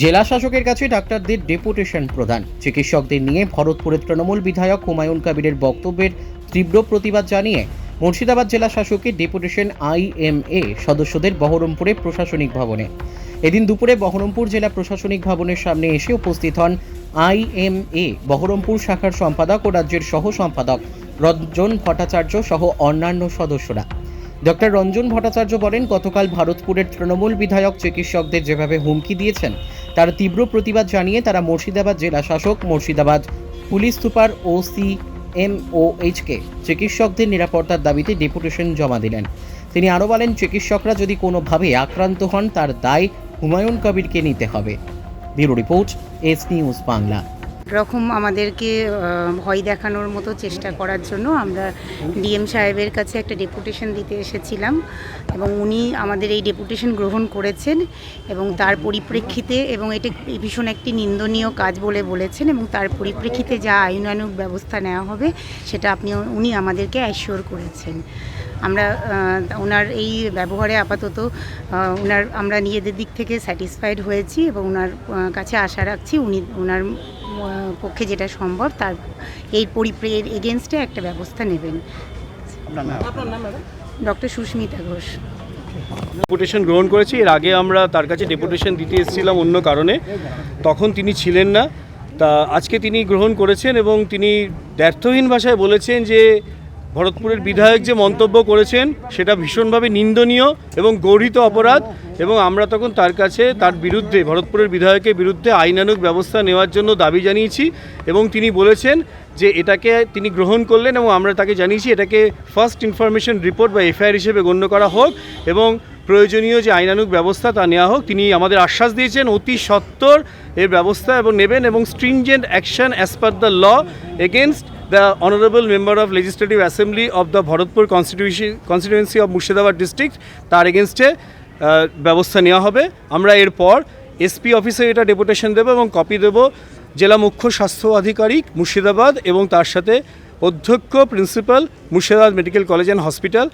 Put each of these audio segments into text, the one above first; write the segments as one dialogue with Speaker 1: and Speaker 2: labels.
Speaker 1: জেলা শাসকের কাছে ডাক্তারদের ডেপুটেশন প্রদান। চিকিৎসকদের নিয়ে ভরতপুরের তৃণমূল বিধায়ক হুমায়ুন কবিরের বক্তব্যের তীব্র প্রতিবাদ জানিয়ে মুর্শিদাবাদ জেলা শাসকের ডেপুটেশন আইএমএ সদস্যদের বহরমপুরে প্রশাসনিক ভবনে। এদিন দুপুরে বহরমপুর জেলা প্রশাসনিক ভবনের সামনে এসে উপস্থিত হন আইএমএ বহরমপুর শাখার সম্পাদক ও রাজ্যের সহ সম্পাদক রঞ্জন ভট্টাচার্য সহ অন্যান্য সদস্যরা। ডক্টর রঞ্জন ভট্টাচার্য বলেন, গতকাল ভারতপুরের তৃণমূল বিধায়ক চিকিৎসকদের যেভাবে হুমকি দিয়েছেন, তার তীব্র প্রতিবাদ জানিয়ে তারা মুর্শিদাবাদ জেলা শাসক মুর্শিদাবাদ পুলিশ সুপার ও সি এমওএইচকে চিকিৎসকদের নিরাপত্তার দাবিতে ডেপুটেশন জমা দিলেন। তিনি আরও বলেন, চিকিৎসকরা যদি কোনোভাবে আক্রান্ত হন, তার দায় হুমায়ুন কবিরকে নিতে হবে। Bureau report, S news Bangla.
Speaker 2: রকম আমাদেরকে ভয় দেখানোর মতো চেষ্টা করার জন্য আমরা ডিএম সাহেবের কাছে একটা ডেপুটেশন দিতে এসেছিলাম এবং উনি আমাদের এই ডেপুটেশন গ্রহণ করেছেন এবং তার পরিপ্রেক্ষিতে এবং এটা ভীষণ একটি নিন্দনীয় কাজ বলে বলেছেন এবং তার পরিপ্রেক্ষিতে যা আইনানুগ ব্যবস্থা নেওয়া হবে সেটা আপনি, উনি আমাদেরকে অ্যাসিওর করেছেন। আমরা ওনার এই ব্যবহারে আপাতত ওনার, আমরা নিজেদের দিক থেকে স্যাটিসফাইড হয়েছি এবং ওনার কাছে আশা রাখছি উনি, ওনার পক্ষে যেটা সম্ভব তার এই পরিপ্রের এগেনস্টে একটা ব্যবস্থা নেবেন। ডক্টর সুস্মিতা ঘোষ।
Speaker 3: ডেপুটেশন গ্রহণ করেছি এর আগে আমরা তার কাছে ডেপুটেশন দিতে এসেছিলাম অন্য কারণে। তখন তিনি ছিলেন না। তা আজকে তিনি গ্রহণ করেছেন এবং তিনি ব্যর্থহীন ভাষায় বলেছেন যে ভরতপুরের বিধায়ক যে মন্তব্য করেছেন, সেটা ভীষণভাবে নিন্দনীয় এবং গর্হিত অপরাধ এবং আমরা তখন তার কাছে, তার বিরুদ্ধে, ভরতপুরের বিধায়কের বিরুদ্ধে আইনানুগ ব্যবস্থা নেওয়ার জন্য দাবি জানিয়েছি এবং তিনি বলেছেন যে এটাকে তিনি গ্রহণ করলেন এবং আমরা তাকে জানিয়েছি এটাকে ফার্স্ট ইনফরমেশন রিপোর্ট বা এফআইআর হিসেবে গণ্য করা হোক এবং প্রয়োজনীয় যে আইনানুক ব্যবস্থা তা নেওয়া হোক, তিনি আমাদের আশ্বাস দিয়েছেন অতি সত্বর এর ব্যবস্থা এবং নেবেন এবং stringent action as per the law against the honourable member of legislative assembly of the Bharatpur constitution constituency of Murshidabad district তার এগেনস্টে ব্যবস্থা নেওয়া হবে। আমরা এরপর এসপি অফিসে এটা ডেপুটেশন দেবো এবং কপি দেব জেলা মুখ্য স্বাস্থ্য আধিকারিক মুর্শিদাবাদ এবং তার সাথে অধ্যক্ষ principal Murshidabad medical college and hospital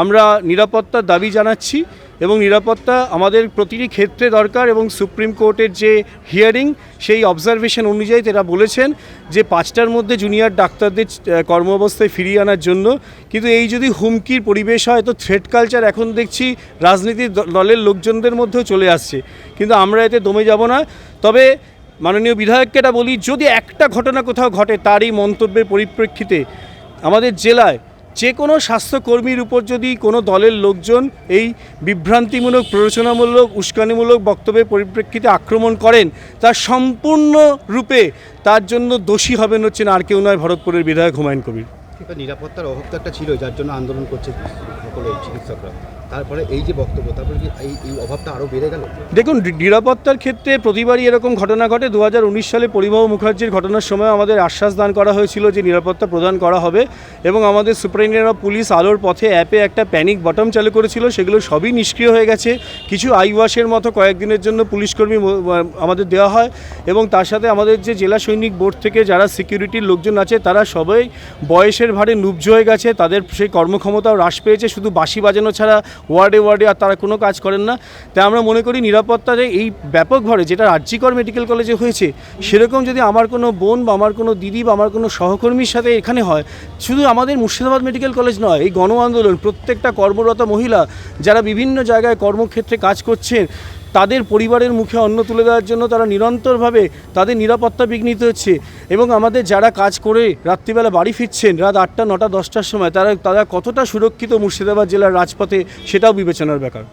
Speaker 3: আমরা নিরাপত্তার দাবি জানাচ্ছি। এবং নিরাপত্তা আমাদের প্রতিটি ক্ষেত্রে দরকার এবং সুপ্রিম কোর্টের যে হিয়ারিং সেই অবজারভেশন অনুযায়ী তারা বলেছেন যে পাঁচটার মধ্যে জুনিয়র ডাক্তারদের আহ, কর্মাবস্থায় ফিরিয়ে আনার জন্য। কিন্তু এই যদি হুমকির পরিবেশ হয় তো থ্রেড কালচার এখন দেখছি রাজনীতির দলের লোকজনদের মধ্যেও চলে আসছে। কিন্তু আমরা এতে দমে যাব না। তবে মাননীয় বিধায়ককে এটা বলি যদি একটা ঘটনা কোথাও ঘটে তারই মন্তব্যের পরিপ্রেক্ষিতে আমাদের জেলায় যে কোনো স্বাস্থ্যকর্মীর উপর যদি কোনো দলের লোকজন এই বিভ্রান্তিমূলক, প্ররোচনামূলক, উস্কানিমূলক বক্তব্যের পরিপ্রেক্ষিতে আক্রমণ করেন, তা সম্পূর্ণ রূপে তার জন্য দোষী হবেন হচ্ছেন আর কেউ নয় ভরতপুরের বিধায়ক হুমায়ুন কবির।
Speaker 4: নিরাপত্তার অভাব একটা ছিল যার জন্য আন্দোলন করছে সকলে চিকিৎসকরা। তারপরে এই যে বক্তব্য, তারপরে কি এই অভাবটা আরও বেড়ে গেল?
Speaker 3: দেখুন নিরাপত্তার ক্ষেত্রে প্রতিবারই এরকম ঘটনা ঘটে। দু হাজার উনিশ সালে পরিবহ মুখার্জির ঘটনার সময় আমাদের আশ্বাস দান করা হয়েছিল যে নিরাপত্তা প্রদান করা হবে এবং আমাদের সুপারিনটেন্ডেন্ট অফ পুলিশ আলোর পথে অ্যাপে একটা প্যানিক বটম চালু করেছিল। সেগুলো সবই নিষ্ক্রিয় হয়ে গেছে। কিছু আইওয়াশের মতো কয়েকদিনের জন্য পুলিশকর্মী আমাদের দেওয়া হয় এবং তার সাথে আমাদের যে জেলা সৈনিক বোর্ড থেকে যারা সিকিউরিটির লোকজন আছে, তারা সবাই বয়সের ভারে নুব্জ হয়ে গেছে। তাদের সেই কর্মক্ষমতাও হ্রাস পেয়েছে। শুধু বাঁশি বাজানো ছাড়া ওয়ার্ডে ওয়ার্ডে আর তারা কোনো কাজ করেন না। তাই আমরা মনে করি নিরাপত্তার এই ব্যাপকভাবে যেটা রাজ্যিকর মেডিকেল কলেজে হয়েছে, সেরকম যদি আমার কোনো বোন বা আমার কোনো দিদি বা আমার কোনো সহকর্মীর সাথে এখানে হয়, শুধু আমাদের মুর্শিদাবাদ মেডিকেল কলেজ নয়, এই গণ আন্দোলন, প্রত্যেকটা কর্মরত মহিলা যারা বিভিন্ন জায়গায় কর্মক্ষেত্রে কাজ করছেন তাদের পরিবারের মুখে অন্ন তুলে দেওয়ার জন্য তারা নিরন্তরভাবে তাদের নিরাপত্তা বিঘ্নিত হচ্ছে এবং আমাদের যারা কাজ করে রাত্রিবেলা বাড়ি ফিরছেন রাত আটটা, নটা, দশটার সময়, তারা তারা কতটা সুরক্ষিত মুর্শিদাবাদ জেলার রাজপথে সেটাও বিবেচনার ব্যাপার।